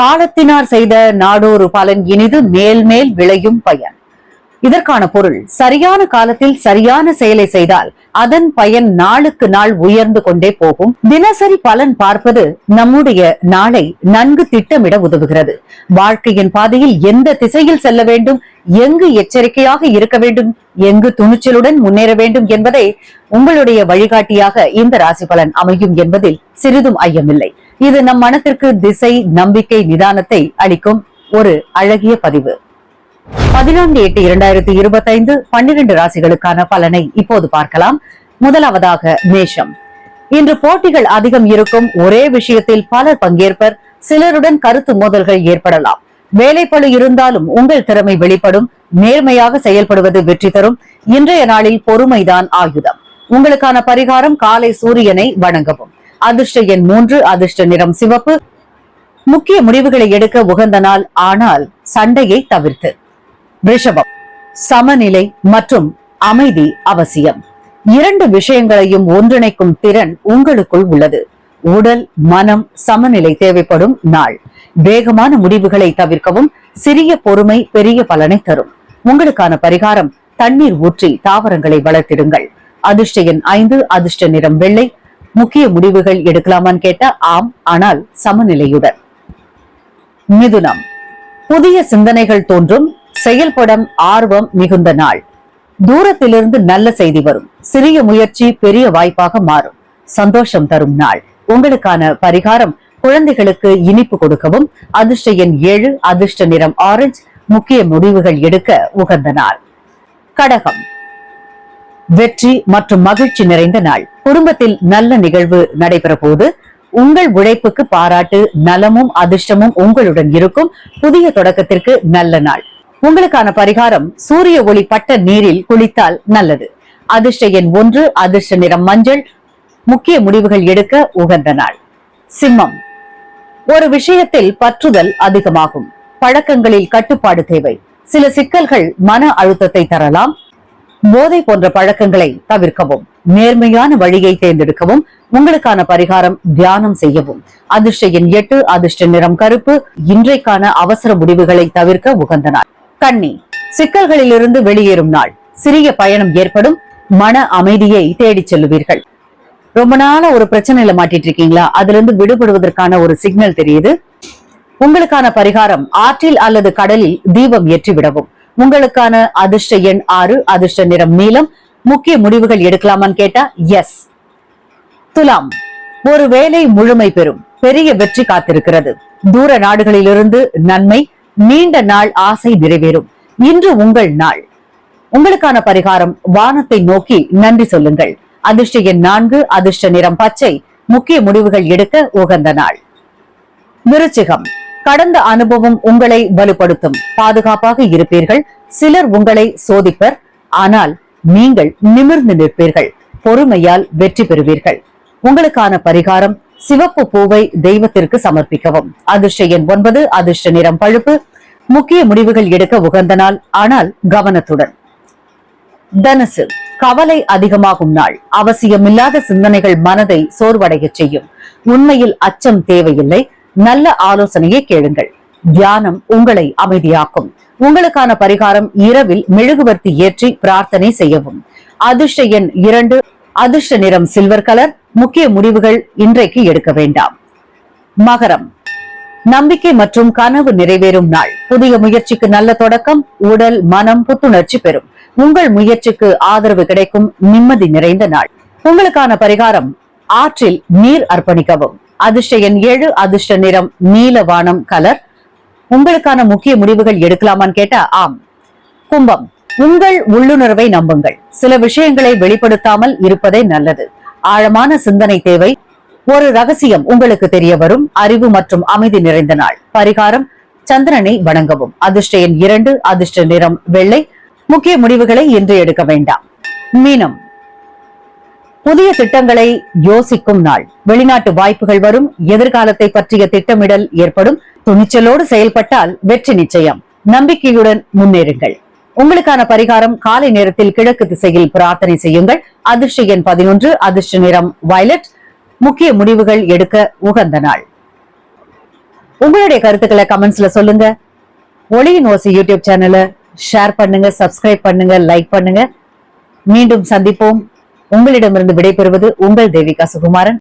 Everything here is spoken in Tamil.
காலத்தினார் செய்த நாடோறு பலன் இனிது மேல் மேல் விளையும் பயன். இதற்கான பொருள் சரியான காலத்தில் சரியான செயலை செய்தால் அதன் பயன் நாளுக்கு நாள் உயர்ந்து கொண்டே போகும். தினசரி பலன் பார்ப்பது நம்முடைய நாளை நன்கு திட்டமிட உதவுகிறது. வாழ்க்கையின் பாதையில் எந்த திசையில் செல்ல வேண்டும் எங்கு எச்சரிக்கையாக இருக்க வேண்டும் எங்கு துணிச்சலுடன் முன்னேற வேண்டும் என்பதை உங்களுடைய வழிகாட்டியாக இந்த ராசி பலன் அமையும் என்பதில் சிறிதும் ஐயமில்லை. இது நம் மனத்திற்கு திசை நம்பிக்கை நிதானத்தை அளிக்கும் ஒரு அழகிய பதிவு. பதினான்கு எட்டு இரண்டாயிரத்தி இருபத்தைந்து பன்னிரண்டு ராசிகளுக்கான பலனை இப்போது பார்க்கலாம். முதலாவதாக மேஷம். இன்று போட்டிகள் அதிகம் இருக்கும் ஒரே விஷயத்தில் பலர் பங்கேற்பர் சிலருடன் கருத்து மோதல்கள் ஏற்படலாம். வேலைப்பளு இருந்தாலும் உங்கள் திறமை வெளிப்படும் நேர்மையாக செயல்படுவது வெற்றி தரும். இன்றைய நாளில் பொறுமைதான் ஆயுதம். உங்களுக்கான பரிகாரம் காலை சூரியனை வணங்கவும். அதிர்ஷ்ட எண் மூன்று அதிர்ஷ்ட நிறம் சிவப்பு. முக்கிய முடிவுகளை எடுக்க உகந்த நாள் ஆனால் சண்டையை தவிர்த்து. ரிஷபம். சமநிலை மற்றும் அமைதி அவசியம். இரண்டு விஷயங்களையும் ஒன்றிணைக்கும் திறன் உங்களுக்குள் உள்ளது. உடல் மனம் சமநிலை தேவைப்படும் நாள். வேகமான முடிவுகளை தவிர்க்கவும் சிறிய பொறுமை பெரிய பலனை தரும். உங்களுக்கான பரிகாரம் தண்ணீர் ஊற்றி தாவரங்களை வளர்த்திடுங்கள். அதிர்ஷ்ட எண் ஐந்து அதிர்ஷ்ட நிறம் வெள்ளை. முக்கிய முடிவுகள் எடுக்கலாமான்னு கேட்ட ஆம் ஆனால் சமநிலையுடன். மிதுனம். புதிய சிந்தனைகள் தோன்றும் செயல்படும் ஆர்வம் மிகுந்த நாள். தூரத்திலிருந்து நல்ல செய்தி வரும். சிறிய முயற்சி பெரிய வாய்ப்பாக மாறும். சந்தோஷம் தரும் நாள். உங்களுக்கான பரிகாரம் குழந்தைகளுக்கு இனிப்பு கொடுக்கவும் அதிர்ஷ்ட எண் ஏழு அதிர்ஷ்ட நிறம் ஆரஞ்சு முக்கிய முடிவுகள் எடுக்க உகந்த நாள். கடகம். வெற்றி மற்றும் மகிழ்ச்சி நிறைந்த நாள். குடும்பத்தில் நல்ல நிகழ்வு நடைபெற போது உங்கள் உழைப்புக்கு பாராட்டு நலமும் அதிர்ஷ்டமும் உங்களுடன் இருக்கும். புதிய தொடக்கத்திற்கு நல்ல நாள். உங்களுக்கான பரிகாரம் சூரிய ஒளி பட்ட நீரில் குளித்தால் நல்லது. அதிர்ஷ்ட எண் ஒன்று அதிர்ஷ்ட நிறம் மஞ்சள். முக்கிய முடிவுகள் எடுக்க உகந்த நாள். சிம்மம். ஒரு விஷயத்தில் பற்றுதல் அதிகமாகும். பழக்கங்களில் கட்டுப்பாடு தேவை. சில சிக்கல்கள் மன அழுத்தத்தை தரலாம். போதை போன்ற பழக்கங்களை தவிர்க்கவும். நேர்மையான வழியை தேர்ந்தெடுக்கவும். உங்களுக்கான பரிகாரம் தியானம் செய்யவும். அதிர்ஷ்ட எண் எட்டு அதிர்ஷ்ட நிறம் கருப்பு. இன்றைக்கான அவசர முடிவுகளை தவிர்க்க உகந்த நாள். கன்னி சிக்கல்களிலிருந்து வெளியேறும் நாள். சிறிய பயணம் ஏற்படும். மன அமைதியை தேடிச் செல்லுவீர்கள். ரொம்ப நாளா ஒரு பிரச்சனையில மாட்டிட்டு இருக்கீங்களா அதுல இருந்து விடுபடுவதற்கான ஒரு சிக்னல் தெரியுது. உங்களுக்கான பரிகாரம் ஆற்றில் அல்லது கடலில் தீபம் ஏற்றி விடவும். உங்களுக்கான அதிர்ஷ்ட எண் ஆறு அதிர்ஷ்ட நிறம் நீளம். முக்கிய முடிவுகள் எடுக்கலாமான்னு கேட்டா எஸ் துலாம். ஒரு வேலை முழுமை பெறும். பெரிய வெற்றி காத்திருக்கிறது. தூர நாடுகளிலிருந்து நன்மை நீண்ட நாள் ஆசை நிறைவேறும். இன்று உங்கள் நாள். உங்களுக்கான பரிகாரம் வானத்தை நோக்கி நன்றி சொல்லுங்கள். அதிர்ஷ்ட எண் நான்கு அதிர்ஷ்ட நிறம் பச்சை. முக்கிய முடிவுகள் எடுக்க உகந்த நாள். விருச்சிகம். கடந்த அனுபவம் உங்களை வலுப்படுத்தும். பாதுகாப்பாக இருப்பீர்கள். சிலர் உங்களை சோதிப்பர். ஆனால் நீங்கள் நிமிர்ந்து நிற்பீர்கள். பொறுமையால் வெற்றி பெறுவீர்கள். உங்களுக்கான பரிகாரம் சிவப்பு பூவை தெய்வத்திற்கு சமர்ப்பிக்கவும். அதிர்ஷ்ட எண் ஒன்பது அதிர்ஷ்ட நிறம் பழுப்பு. முக்கிய முடிவுகள் எடுக்க உகந்த நாள் ஆனால் கவனத்துடன். தனுசு கவலை அதிகமாகும் நாள். அவசியமில்லாத சிந்தனைகள் மனதை சோர்வடைய செய்யும். உண்மையில் அச்சம் தேவையில்லை. நல்ல ஆலோசனையை கேளுங்கள். தியானம் உங்களை அமைதியாக்கும். உங்களுக்கான பரிகாரம் இரவில் மெழுகுவர்த்தி ஏற்றி பிரார்த்தனை செய்யவும். அதிர்ஷ்ட எண் இரண்டு அதிர்ஷ்ட நிறம் சில்வர் கலர். முக்கிய முடிவுகள் இன்றைக்கு எடுக்க வேண்டாம். மகரம் நம்பிக்கை மற்றும் கனவு நிறைவேறும் நாள். புதிய முயற்சிக்கு நல்ல தொடக்கம் உடல் மனம் புத்துணர்ச்சி பெறும். உங்கள் முயற்சிக்கு ஆதரவு கிடைக்கும் நிம்மதி நிறைந்த நாள். உங்களுக்கான பரிகாரம் ஆற்றில் நீர் அர்ப்பணிக்கவும். அதிர்ஷ்ட எண் ஏழு அதிர்ஷ்ட நிறம் நீல வானம் கலர். உங்களுக்கான முக்கிய முடிவுகள் எடுக்கலாமான்னு கேட்டா ஆம். கும்பம். உங்கள் உள்ளுணர்வை நம்புங்கள். சில விஷயங்களை வெளிப்படுத்தாமல் இருப்பதே நல்லது. ஆழமான சிந்தனை தேவை ஒரு ரகசியம் உங்களுக்கு தெரிய வரும் அறிவு மற்றும் அமைதி நிறைந்த நாள். பரிகாரம் சந்திரனை வணங்கவும். அதிர்ஷ்ட எண் இரண்டு அதிர்ஷ்ட நிறம் வெள்ளை. முக்கிய முடிவுகளை இன்று எடுக்க வேண்டாம். மீனம். புதிய திட்டங்களை யோசிக்கும் நாள். வெளிநாட்டு வாய்ப்புகள் வரும் எதிர்காலத்தை பற்றிய திட்டமிடல் ஏற்படும். துணிச்சலோடு செயல்பட்டால் வெற்றி நிச்சயம். நம்பிக்கையுடன் முன்னேறுங்கள். உங்களுக்கான பரிகாரம் காலை நேரத்தில் கிழக்கு திசையில் பிரார்த்தனை செய்யுங்கள். அதிர்ஷ்ட எண் பதினொன்று அதிர்ஷ்ட நிறம் வயலட் முக்கிய முடிவுகள் எடுக்க உகந்த நாள். உங்களுடைய கருத்துக்களை கமெண்ட்ஸ்ல சொல்லுங்க. ஒளியின் ஓசி யூடியூப் சேனலை ஷேர் பண்ணுங்க சப்ஸ்கிரைப் பண்ணுங்க லைக் பண்ணுங்க. மீண்டும் சந்திப்போம். உங்களிடமிருந்து விடைபெறுவது உங்கள் தேவிகா சுகுமாரன்.